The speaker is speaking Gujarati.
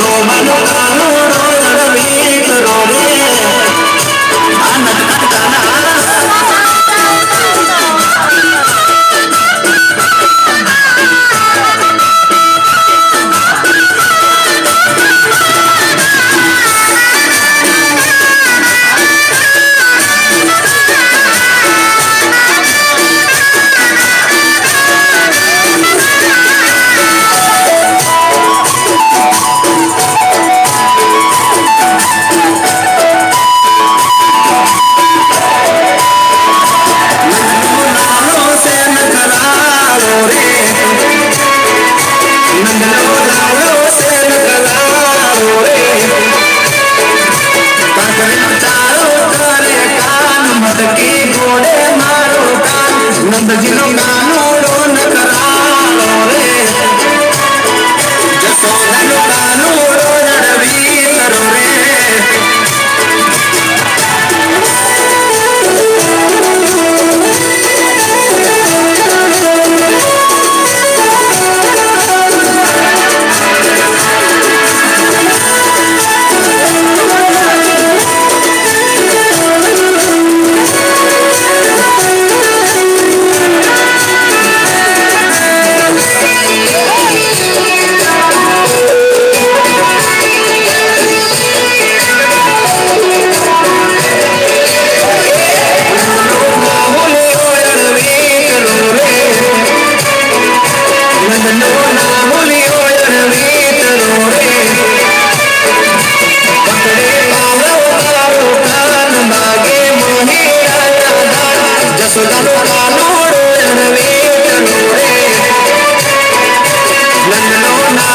romano, romano, romano. నందలో నా